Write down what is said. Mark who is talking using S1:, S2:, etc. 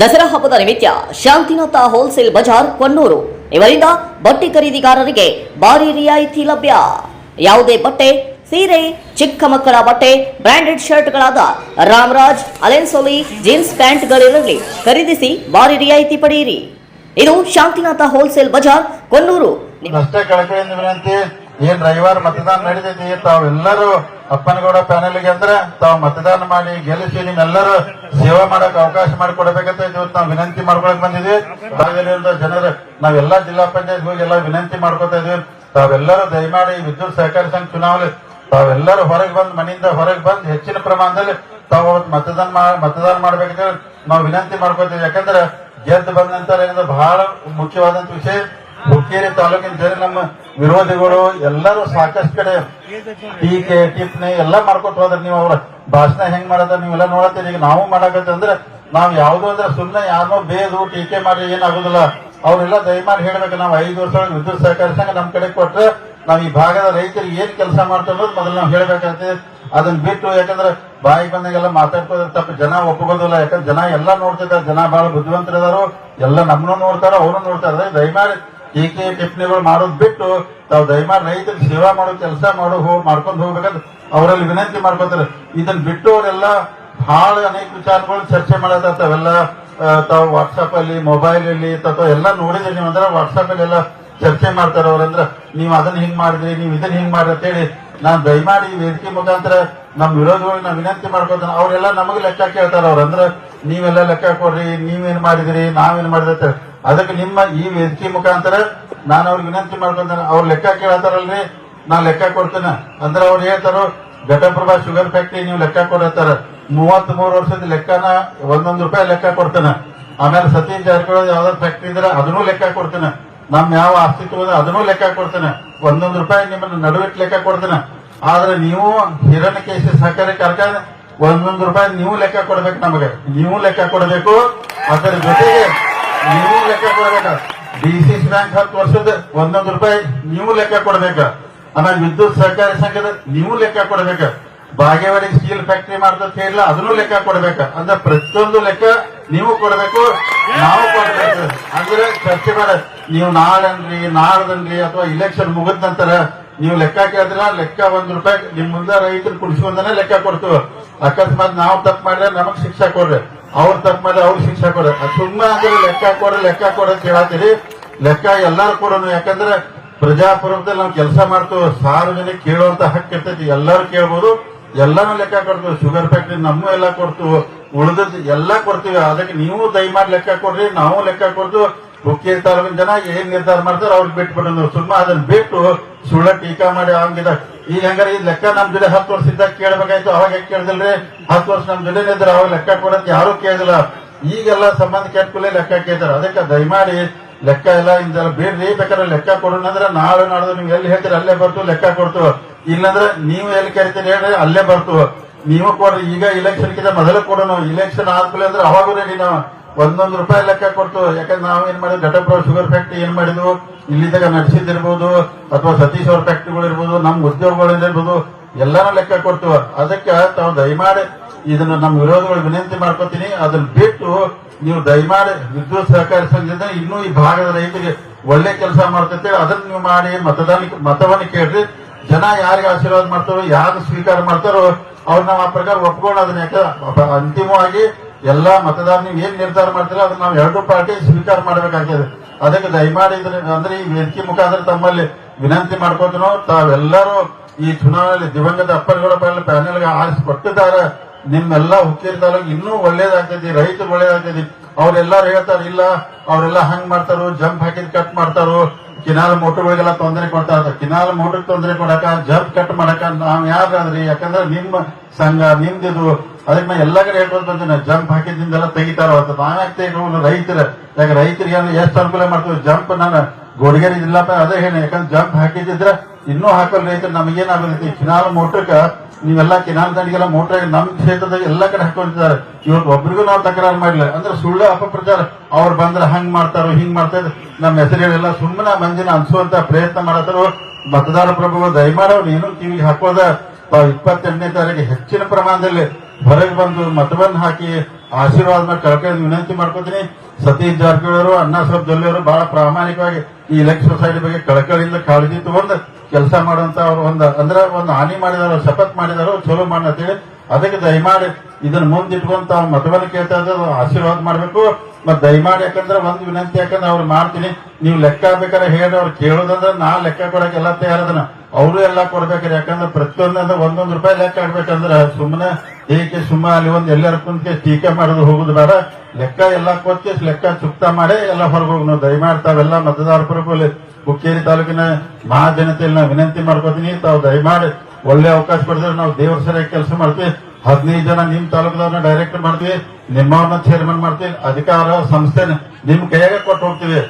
S1: ದಸರಾ ಹಬ್ಬದ ನಿಮಿತ್ತ ಶಾಂತಿನಾಥ ಹೋಲ್ಸೇಲ್ ಬಜಾರ್ ಕೊನ್ನೂರು ಇವರಿಂದ ಬಟ್ಟೆ ಖರೀದಿಗಾರರಿಗೆ ಭಾರಿ ರಿಯಾಯಿತಿ ಲಭ್ಯ. ಯಾವುದೇ ಬಟ್ಟೆ, ಸೀರೆ, ಚಿಕ್ಕ ಮಕ್ಕಳ ಬಟ್ಟೆ, ಬ್ರಾಂಡೆಡ್ ಶರ್ಟ್ಗಳಾದ ರಾಮರಾಜ್, ಅಲೆನ್ಸೋಲಿ, ಜೀನ್ಸ್ ಪ್ಯಾಂಟ್ಗಳಿರಲಿ ಖರೀದಿಸಿ ಭಾರಿ ರಿಯಾಯಿತಿ ಪಡೆಯಿರಿ. ಇದು ಶಾಂತಿನಾಥ ಹೋಲ್ಸೇಲ್ ಬಜಾರ್
S2: ಕೊನ್ನೂರು ಏನ್ ರವಿವಾರ ಮತದಾನ ನಡೀತೈತಿ? ತಾವೆಲ್ಲರೂ ಅಪ್ಪನಗೌಡ ಪ್ಯಾನೆಲ್ಗೆ ಅಂದ್ರೆ ತಾವು ಮತದಾನ ಮಾಡಿ ಗೆಲ್ಲಿಸಿ ನಿಮ್ಮೆಲ್ಲರೂ ಸೇವಾ ಮಾಡಕ್ ಅವಕಾಶ ಮಾಡಿಕೊಡ್ಬೇಕಂತ ಇವತ್ತು ನಾವು ವಿನಂತಿ ಮಾಡ್ಕೊಳಕ್ ಬಂದಿದ್ವಿ. ಭಾಗದಲ್ಲಿರೋ ಜನರು, ನಾವೆಲ್ಲಾ ಜಿಲ್ಲಾ ಪಂಚಾಯತ್ ಹೋಗಿ ಎಲ್ಲ ವಿನಂತಿ ಮಾಡ್ಕೊತಾ ಇದೀವಿ. ತಾವೆಲ್ಲರೂ ದಯಮಾಡಿ ವಿದ್ಯುತ್ ಸಹಕಾರಿ ಸಂಘ ಚುನಾವಣೆ, ತಾವೆಲ್ಲರೂ ಹೊರಗೆ ಬಂದು, ಮನೆಯಿಂದ ಹೊರಗೆ ಬಂದು ಹೆಚ್ಚಿನ ಪ್ರಮಾಣದಲ್ಲಿ ತಾವು ಅವತ್ತು ಮತದಾನ ಮತದಾನ ಮಾಡ್ಬೇಕಂತ ನಾವು ವಿನಂತಿ ಮಾಡ್ಕೊತೀವಿ ಯಾಕಂದ್ರೆ ಗೆದ್ದು ಬಂದ ನಂತರ ಬಹಳ ಮುಖ್ಯವಾದಂತ ವಿಷಯ. ಹುಕ್ಕೇರಿ ತಾಲೂಕಿನ ಜನ ನಮ್ಮ ವಿರೋಧಿಗಳು ಎಲ್ಲರೂ ಸಾಕಷ್ಟು ಕಡೆ ಟೀಕೆ, ಟಿಪ್ಪಣಿ ಎಲ್ಲ ಮಾಡ್ಕೊತ ಹೋದ್ರೆ ನೀವು ಅವ್ರ ಭಾಷಣ ಹೆಂಗ್ ಮಾಡದ ನೀವೆಲ್ಲ ನೋಡತ್ತೀರಿ ಈಗ ನಾವು ಮಾಡಕತ್ತಂದ್ರೆ ನಾವು ಯಾವ್ದು ಅಂದ್ರೆ ಸುಮ್ಮನೆ ಯಾರನ್ನೋ ಬೇದು ಟೀಕೆ ಮಾಡಿ ಏನಾಗುದಿಲ್ಲ. ಅವರೆಲ್ಲ ದಯಮಾಡಿ ಹೇಳ್ಬೇಕು, ನಾವು ಐದು ವರ್ಷ ವಿದ್ಯುತ್ ಸಹಕಾರಿ ಸಂಘ ನಮ್ ಕಡೆ ಕೊಟ್ರೆ ನಾವು ಈ ಭಾಗದ ರೈತರಿಗೆ ಏನ್ ಕೆಲಸ ಮಾಡ್ತಾ ಅನ್ನೋದು ಮೊದಲು ನಾವು ಹೇಳ್ಬೇಕಾಗ್ತದೆ ಅದನ್ನ ಬಿಟ್ಟು ಯಾಕಂದ್ರೆ ಬಾಯಿ ಬಂದಾಗೆಲ್ಲ ಮಾತಾಡ್ಕೋದ್ರೆ ತಪ್ಪ, ಜನ ಒಪ್ಪಗೋದಿಲ್ಲ. ಯಾಕಂದ್ರೆ ಜನ ಎಲ್ಲ ನೋಡ್ತಿದ್ದಾರೆ, ಜನ ಬಹಳ ಬುದ್ಧಿವಂತರಿದಾರು. ಎಲ್ಲ ನಮ್ಮನ್ನು ನೋಡ್ತಾರ, ಅವರು ನೋಡ್ತಾರೆ. ದಯಮಾಡಿ ಟೀಕೆ ಟಿಪ್ಪಣಿಗಳು ಮಾಡೋದ್ ಬಿಟ್ಟು ತಾವು ದಯಮಾಡಿ ರೈತರಿಗೆ ಸೇವಾ ಮಾಡೋ ಕೆಲಸ ಮಾಡೋ ಹೋಗಿ ಮಾಡ್ಕೊಂಡು ಹೋಗ್ಬೇಕಂತ ಅವರಲ್ಲಿ ವಿನಂತಿ ಮಾಡ್ಕೊತಾರೆ. ಇದನ್ನ ಬಿಟ್ಟು ಅವರೆಲ್ಲ ಬಹಳ ಅನೇಕ ವಿಚಾರಗಳು ಚರ್ಚೆ ಮಾಡತ್ತ ತಾವೆಲ್ಲ ತಾವು ವಾಟ್ಸಪ್ ಅಲ್ಲಿ ಮೊಬೈಲ್ ಅಲ್ಲಿ ಅಥವಾ ಎಲ್ಲ ನೋಡಿದ್ರೆ ನೀವು ಅಂದ್ರೆ ವಾಟ್ಸಪ್ ಅಲ್ಲಿ ಎಲ್ಲ ಚರ್ಚೆ ಮಾಡ್ತಾರೆ ಅವ್ರಂದ್ರ, ನೀವು ಅದನ್ನ ಹಿಂಗ್ ಮಾಡಿದ್ರಿ, ನೀವು ಇದನ್ನ ಹಿಂಗ್ ಮಾಡ್ರಿ ಅಂತ ಹೇಳಿ ನಾನ್ ದಯಮಾಡಿ ವೇದಿಕೆ ಮುಖಾಂತರ ನಮ್ಮ ವಿರೋಧಿಗಳಿಗೆ ವಿನಂತಿ ಮಾಡ್ಕೊತಾನೆ. ಅವರೆಲ್ಲ ನಮಗೆ ಲೆಕ್ಕ ಕೇಳ್ತಾರ ಅವ್ರಂದ್ರ, ನೀವೆಲ್ಲ ಲೆಕ್ಕ ಕೊಡ್ರಿ, ನೀವೇನ್ ಮಾಡಿದ್ರಿ, ನಾವೇನ್ ಮಾಡಿದ್ರೆ ಅದಕ್ಕೆ ನಿಮ್ಮ ಈ ವೇದಿಕೆ ಮುಖಾಂತರ ನಾನು ಅವ್ರಿಗೆ ವಿನಂತಿ ಮಾಡ್ಕೊಂತಾನೆ ಅವ್ರು ಲೆಕ್ಕ ಕೇಳತ್ತಾರಲ್ರಿ? ನಾ ಲೆಕ್ಕ ಕೊಡ್ತೇನೆ. ಅಂದ್ರೆ ಅವ್ರು ಹೇಳ್ತಾರೋ, ಘಟಪ್ರಭಾ ಶುಗರ್ ಫ್ಯಾಕ್ಟ್ರಿ ನೀವು ಲೆಕ್ಕ ಕೊಡತ್ತಾರ ಮೂವತ್ತ್ ಮೂರು ವರ್ಷದ ಲೆಕ್ಕನ ಒಂದೊಂದು ರೂಪಾಯಿ ಲೆಕ್ಕ ಕೊಡ್ತೇನೆ. ಆಮೇಲೆ ಸತೀಶ್ ಜಾರಕಿಹೊಳಿ ಯಾವ್ದಾದ್ರು ಫ್ಯಾಕ್ಟ್ರಿ ಇದ್ರೆ ಅದನ್ನೂ ಲೆಕ್ಕ ಕೊಡ್ತೇನೆ. ನಮ್ ಯಾವ ಅಸ್ತಿತ್ವ ಅದನ್ನೂ ಲೆಕ್ಕ ಕೊಡ್ತೇನೆ. ಒಂದೊಂದು ರೂಪಾಯಿ ನಿಮ್ಮನ್ನ ನಡುವಿಟ್ಟು ಲೆಕ್ಕ ಕೊಡ್ತೇನೆ. ಆದ್ರೆ ನೀವು ಹಿರಣ್ಯಕೇಶಿ ಸಹಕಾರಿ ಕಾರ್ಖಾನೆ, ಒಂದೊಂದು ರೂಪಾಯಿ ನೀವು ಲೆಕ್ಕ ಕೊಡ್ಬೇಕು ನಮಗೆ. ನೀವು ಲೆಕ್ಕ ಕೊಡಬೇಕು. ಅದರ ಜೊತೆಗೆ ನೀವು ಲೆಕ್ಕ ಕೊಡ್ಬೇಕ. ಡಿ ಸಿ ಬ್ಯಾಂಕ್ ಹತ್ತು ವರ್ಷದ ಒಂದೊಂದು ರೂಪಾಯಿ ನೀವು ಲೆಕ್ಕ ಕೊಡ್ಬೇಕ. ಆಮೇಲೆ ವಿದ್ಯುತ್ ಸಹಕಾರಿ ಸಂಘದ ನೀವು ಲೆಕ್ಕ ಕೊಡ್ಬೇಕ. ಬಾಗೇವಾಡಿ ಸ್ಟೀಲ್ ಫ್ಯಾಕ್ಟರಿ ಮಾಡ್ತಂತ ಇಲ್ಲ ಅದನ್ನು ಲೆಕ್ಕ ಕೊಡ್ಬೇಕ. ಅಂದ್ರೆ ಪ್ರತಿಯೊಂದು ಲೆಕ್ಕ ನೀವು ಕೊಡಬೇಕು, ನಾವು ಕೊಡ್ಬೇಕು. ಅಂದ್ರೆ ಚರ್ಚೆ ಮಾಡ. ನೀವು ನಾಳನ್ರಿ ನಾಳ್ದನ್ರಿ ಅಥವಾ ಇಲೆಕ್ಷನ್ ಮುಗಿದ ನಂತರ ನೀವು ಲೆಕ್ಕ ಕೇಳಿದ್ರ ಲೆಕ್ಕ ಒಂದ್ ರೂಪಾಯಿ ನಿಮ್ ಮುಂದೆ ರೈತರು ಕುಡಿಸ್ಕೊಂಡನೆ ಲೆಕ್ಕ ಕೊಡ್ತೀವಿ ಅಕಸ್ಮಾತ್ ನಾವು ತಪ್ಪು ಮಾಡಿದ್ರೆ ನಮಗ್ ಶಿಕ್ಷೆ ಕೊಡ್ರಿ. ಅವ್ರು ತಪ್ಪ ಮೇಲೆ ಅವ್ರು ಶಿಕ್ಷೆ ಕೊಡ ಸುಮ್ಮನೆ ಅಂದ್ರೆ ಲೆಕ್ಕ ಕೊಡ್ರಿ ಲೆಕ್ಕ ಕೊಡ್ರಿ ಅಂತ ಹೇಳತ್ತೀರಿ ಲೆಕ್ಕ ಎಲ್ಲಾರು ಕೊಡೋನು ಯಾಕಂದ್ರೆ ಪ್ರಜಾಪ್ರಭುತ್ವದಲ್ಲಿ ನಾವು ಕೆಲಸ ಮಾಡ್ತೇವೆ ಸಾರ್ವಜನಿಕ ಕೇಳುವಂತ ಹಕ್ಕು ಇರ್ತೈತಿ. ಎಲ್ಲರೂ ಕೇಳ್ಬೋದು, ಎಲ್ಲಾನು ಲೆಕ್ಕ ಕೊಡ್ತೀವಿ. ಶುಗರ್ ಫ್ಯಾಕ್ಟ್ರಿ ನಮ್ಮ ಎಲ್ಲ ಕೊಡ್ತೀವಿ, ಉಳಿದದ್ದು ಎಲ್ಲ ಕೊಡ್ತೀವಿ. ಅದಕ್ಕೆ ನೀವು ದಯಮಾಡಿ ಲೆಕ್ಕ ಕೊಡ್ರಿ, ನಾವು ಲೆಕ್ಕ ಕೊಡ್ದು ಹುಕ್ಕೇರಿ ತಾಲೂಕಿನ ಜನ ಏನ್ ನಿರ್ಧಾರ ಮಾಡ್ತಾರೆ ಅವ್ರಿಗೆ ಬಿಟ್ಟು ಬಿಡೋದು ಸುಮ್ಮನೆ ಅದನ್ನ ಬಿಟ್ಟು ಸುಳ್ಳ ಟೀಕಾ ಮಾಡಿ ಹಂಗಿದ ಈಗ ಹೆಂಗಾರ ಈ ಲೆಕ್ಕ ನಮ್ ಜೊತೆ ಹತ್ತು ವರ್ಷದಿಂದ ಕೇಳಬೇಕಾಯ್ತು, ಅವಾಗ ಕೇಳ್ದಿಲ್ರಿ? ಹತ್ತು ವರ್ಷ ನಮ್ ಜೊತೆ ಇದ್ರೆ, ಅವಾಗ ಲೆಕ್ಕ ಕೊಡಂತ ಯಾರು ಕೇಳಿದಿಲ್ಲ. ಈಗೆಲ್ಲ ಸಂಬಂಧ ಕೆಟ್ಕೂಲೆ ಲೆಕ್ಕ ಕೇಳ್ತಾರೆ. ಅದಕ್ಕೆ ದಯಮಾಡಿ ಲೆಕ್ಕ ಎಲ್ಲ ಇಂದೆಲ್ಲ ಬೇಡ್ರಿ. ಬೇಕಾದ್ರೆ ಲೆಕ್ಕ ಕೊಡೋಣ ಅಂದ್ರೆ ನಾಳೆ ನಾಡ್ದು ನೀವು ಎಲ್ಲಿ ಹೇಳ್ತೀರಿ, ಅಲ್ಲೇ ಬರ್ತು, ಲೆಕ್ಕ ಕೊಡ್ತು. ಇಲ್ಲಂದ್ರೆ ನೀವು ಎಲ್ಲಿ ಕರಿತೀರಿ ಹೇಳ್ರಿ ಅಲ್ಲೇ ಬರ್ತು. ನೀವು ಕೊಡ್ರಿ. ಈಗ ಇಲೆಕ್ಷನ್ ಕಿಂತ ಮೊದಲೇ ಕೊಡೋಣ ಇಲೆಕ್ಷನ್ ಆದ್ಮೇಲೆ ಅಂದ್ರೆ ಅವಾಗ ನಾವು. ಒಂದೊಂದು ರೂಪಾಯಿ ಲೆಕ್ಕ ಕೊಡ್ತು. ಯಾಕಂದ್ರೆ ನಾವು ಏನ್ ಮಾಡಿದ್ವಿ? ಘಟಪ್ರಭ ಶುಗರ್ ಫ್ಯಾಕ್ಟ್ರಿ ಏನ್ ಮಾಡಿದ್ವು? ಇಲ್ಲಿದ್ದಾಗ ನಡೆಸಿದಿರ್ಬೋದು ಅಥವಾ ಸತೀಶ್ ಅವ್ರ ಫ್ಯಾಕ್ಟ್ರಿಗಳು ಇರ್ಬೋದು, ನಮ್ ಉದ್ಯೋಗಗಳಿಂದ ಇರ್ಬೋದು, ಎಲ್ಲಾನು ಲೆಕ್ಕ ಕೊಡ್ತು. ಅದಕ್ಕೆ ತಾವು ದಯಮಾಡಿ ಇದನ್ನ ನಮ್ಮ ವಿರೋಧಗಳು ವಿನಂತಿ ಮಾಡ್ಕೋತೀನಿ. ಅದನ್ನ ಬಿಟ್ಟು ನೀವು ದಯಮಾಡಿ ವಿದ್ಯುತ್ ಸಹಕಾರಿ ಸಂಘದಿಂದ ಇನ್ನೂ ಈ ಭಾಗದ ರೈತರಿಗೆ ಒಳ್ಳೆ ಕೆಲಸ ಮಾಡ್ತೈತೆ ಅದನ್ನ ನೀವು ಮಾಡಿ ಮತದಾನ ಮತವನ್ನ ಕೇಳ್ರಿ. ಜನ ಯಾರಿಗೆ ಆಶೀರ್ವಾದ ಮಾಡ್ತಾರೋ ಯಾರು ಸ್ವೀಕಾರ ಮಾಡ್ತಾರೋ, ಅವ್ರು ಆ ಪ್ರಕಾರ ಒಪ್ಕೊಂಡು ಅದನ್ನ ಯಾಕೆ ಅಂತಿಮವಾಗಿ ಎಲ್ಲಾ ಮತದಾರ ನೀವು ಏನ್ ನಿರ್ಧಾರ ಮಾಡ್ತೀರೋ ಅದನ್ನ ನಾವು ಎರಡು ಪಾರ್ಟಿ ಸ್ವೀಕಾರ ಮಾಡಬೇಕಾಗ್ತದೆ. ಅದಕ್ಕೆ ದಯಮಾಡಿ ಅಂದ್ರೆ ಈ ವೇದಿಕೆ ಮುಖಾಂತರ ತಮ್ಮಲ್ಲಿ ವಿನಂತಿ ಮಾಡ್ಕೊತನೋ, ತಾವೆಲ್ಲರೂ ಈ ಚುನಾವಣೆಯಲ್ಲಿ ದಿವಂಗತ ಅಪ್ಪರ್ಗಳ ಪ್ಯಾನೆಲ್ಗೆ ಆರಿಸಿ ಕೊಟ್ಟಿದ್ದಾರೆ ನಿಮ್ಮೆಲ್ಲ ಹುಕ್ಕೇರಿ ತಾಲೂಕು ಇನ್ನೂ ಒಳ್ಳೇದಾಗ್ತೈತಿ ರೈತರು ಒಳ್ಳೇದಾಗ್ತೈತಿ ಅವ್ರೆಲ್ಲಾರು ಹೇಳ್ತಾರೆ, ಇಲ್ಲ, ಅವರೆಲ್ಲ ಹಂಗ್ ಮಾಡ್ತಾರೋ, ಜಂಪ್ ಹಾಕಿದ್ ಕಟ್ ಮಾಡ್ತಾರೋ, ಕಿನಾಲ್ ಮೋಟರ್ಗಳಿಗೆಲ್ಲ ತೊಂದರೆ ಕೊಡ್ತಾ ಇರ್ತಾರೆ. ಕಿನಾಲ್ ಮೋಟರ್ ತೊಂದರೆ ಕೊಡಕ, ಜಂಪ್ ಕಟ್ ಮಾಡಕ ನಾವ್ ಯಾರಾದ್ರಿ? ಯಾಕಂದ್ರೆ ನಿಮ್ಮ ಸಂಘ, ನಿಮ್ದಿದು ಅದಕ್ಕೆ ನಾ ಎಲ್ಲ ಕಡೆ ಬಂದಿನ ಜಂಪ್ ಹಾಕಿದ್ದಿಂದೆಲ್ಲ ತೆಗಿತಾರ ಅಂತ. ನಾವ್ಯಾಕೆ ತೆಗಿರೋನು ರೈತರ. ಯಾಕೆ ರೈತರಿಗೆ ಎಷ್ಟು ಅನುಕೂಲ ಮಾಡ್ತೀವಿ? ಜಂಪ್ ನಾನು ಗೋಡಿಗೆರೆ ಇಲ್ಲಪ್ಪ ಅದೇ ಹೇಳಿ. ಯಾಕಂದ್ರೆ ಜಂಪ್ ಹಾಕಿದ್ದಿದ್ರೆ ಇನ್ನೂ ಹಾಕಲ್ ರೈತರು ನಮಗೇನಾಗುತ್ತೆ ಕಿನಾಲ್ ಮೋಟ್ರಕ್ಕೆ ನೀವೆಲ್ಲ ಕಿನಾಲ್ ದಂಡಿಗೆಲ್ಲ ಮೋಟರ್ ನಮ್ಮ ಕ್ಷೇತ್ರದಾಗ ಎಲ್ಲ ಕಡೆ ಹಾಕೊಂಡಿದ್ದಾರೆ. ಇವತ್ತು ಒಬ್ರಿಗೂ ನಾವು ತಕರಾರು ಮಾಡಿಲ್ಲ ಅಂದ್ರೆ ಸುಳ್ಳು ಅಪಪ್ರಚಾರ. ಅವ್ರು ಬಂದ್ರೆ ಹಂಗ್ ಮಾಡ್ತಾರೋ, ಹಿಂಗ್ ಮಾಡ್ತಾರೆ ನಮ್ಮ ಹೆಸರುಗಳೆಲ್ಲ ಸುಮ್ಮನೆ ಮಂದಿನ ಅನ್ಸುವಂತ ಪ್ರಯತ್ನ ಮಾಡತ್ತಾರೋ. ಮತದಾರ ಪ್ರಭು ದಯಮಾಡಿ ಅವ್ರು ಏನು ಕಿವಿಗೆ ಹಾಕೋದ. ಇಪ್ಪತ್ತೆಂಟನೇ ತಾರೀಕು ಹೆಚ್ಚಿನ ಪ್ರಮಾಣದಲ್ಲಿ ಹೊರಗೆ ಬಂದು ಮತವನ್ನ ಹಾಕಿ ಆಶೀರ್ವಾದ ಮಾಡಿ ಕಳ್ಕೊಂಡು ವಿನಂತಿ ಮಾಡ್ಕೋತೀನಿ. ಸತೀಶ್ ಜಾರಕಿಹೊಳಿ ಅವರು ಅಣ್ಣಾಸಾಹೇಬ್ ಜೊಲ್ಲೆ ಅವರು ಬಹಳ ಪ್ರಾಮಾಣಿಕವಾಗಿ ಈ ಇಲೆಕ್ಷನ್ ಸೊಸೈಟಿ ಬಗ್ಗೆ ಕಳಕಳಿಯಿಂದ ಕಾಳಜಿ ತಗೊಂಡು ಕೆಲಸ ಮಾಡುವಂತ ಅವರು ಒಂದು ಅಂದ್ರೆ ಒಂದು ಹಾನಿ ಮಾಡಿದಾರೋ, ಶಪಥ ಮಾಡಿದಾರೋ, ಚಲೋ ಮಾಡಿ ಅದಕ್ಕೆ ದಯಮಾಡಿ ಇದನ್ನ ಮುಂದಿಟ್ಕೊಂಡ್ ತಾವು ಮತವನ್ನ ಕೇಳ್ತಾ ಇದ್ದಾರೆ ಆಶೀರ್ವಾದ ಮಾಡಬೇಕು. ಮತ್ತೆ ದಯಮಾಡಿ ಯಾಕಂದ್ರೆ ಒಂದು ವಿನಂತಿ ಯಾಕಂದ್ರೆ ಅವ್ರು ಮಾಡ್ತೀನಿ. ನೀವು ಲೆಕ್ಕ ಬೇಕಾದ್ರೆ ಹೇಳಿ ಅವ್ರು ಕೇಳೋದಂದ್ರೆ ನಾ ಲೆಕ್ಕ ಕೊಡಕ್ಕೆ ಎಲ್ಲ ತಯಾರದನ. ಅವರು ಎಲ್ಲ ಕೊಡ್ಬೇಕ್ರಿ, ಯಾಕಂದ್ರೆ ಪ್ರತಿಯೊಂದಂದ್ರೆ ಒಂದೊಂದು ರೂಪಾಯಿ ಲೆಕ್ಕ ಆಡ್ಬೇಕಂದ್ರೆ ಸುಮ್ಮನೆ ಏಕೆ ಸುಮ್ಮ ಅಲ್ಲಿ ಒಂದು ಎಲ್ಲರ ಕುಂತ್ಕೆ ಟೀಕೆ ಮಾಡೋದು ಹೋಗುದು ಬೇಡ. ಲೆಕ್ಕ ಎಲ್ಲ ಕೊಚ್ಚೆ, ಲೆಕ್ಕ ಚುಕ್ತ ಮಾಡಿ ಎಲ್ಲ ಹೊರಗೆ ಹೋಗಿ ನಾವು ದಯಮಾಡಿ ತಾವೆಲ್ಲ ಮತದಾರ ಪ್ರಭುಲಿ ಹುಕ್ಕೇರಿ ತಾಲೂಕಿನ ಮಹಾಜನತೆಯಲ್ಲಿ ನಾವು ವಿನಂತಿ ಮಾಡ್ಕೋತೀನಿ. ತಾವು ದಯಮಾಡಿ ಒಳ್ಳೆ ಅವಕಾಶ ಪಡೆದ್ರೆ ನಾವು ದೇವ್ರ ಸರಿಯಾಗಿ ಕೆಲಸ ಮಾಡ್ತೀವಿ. ಹದಿನೈದು ಜನ ನಿಮ್ ತಾಲೂಕದವ್ರನ್ನ ಡೈರೆಕ್ಟ್ ಮಾಡ್ತೀವಿ. ನಿಮ್ಮವ್ರನ್ನ ಚೇರ್ಮನ್ ಮಾಡ್ತೀವಿ. ಅಧಿಕಾರ ಸಂಸ್ಥೆ ನಿಮ್ ಕೈಯಾಗ ಕೊಟ್ಟು ಹೋಗ್ತೀವಿ.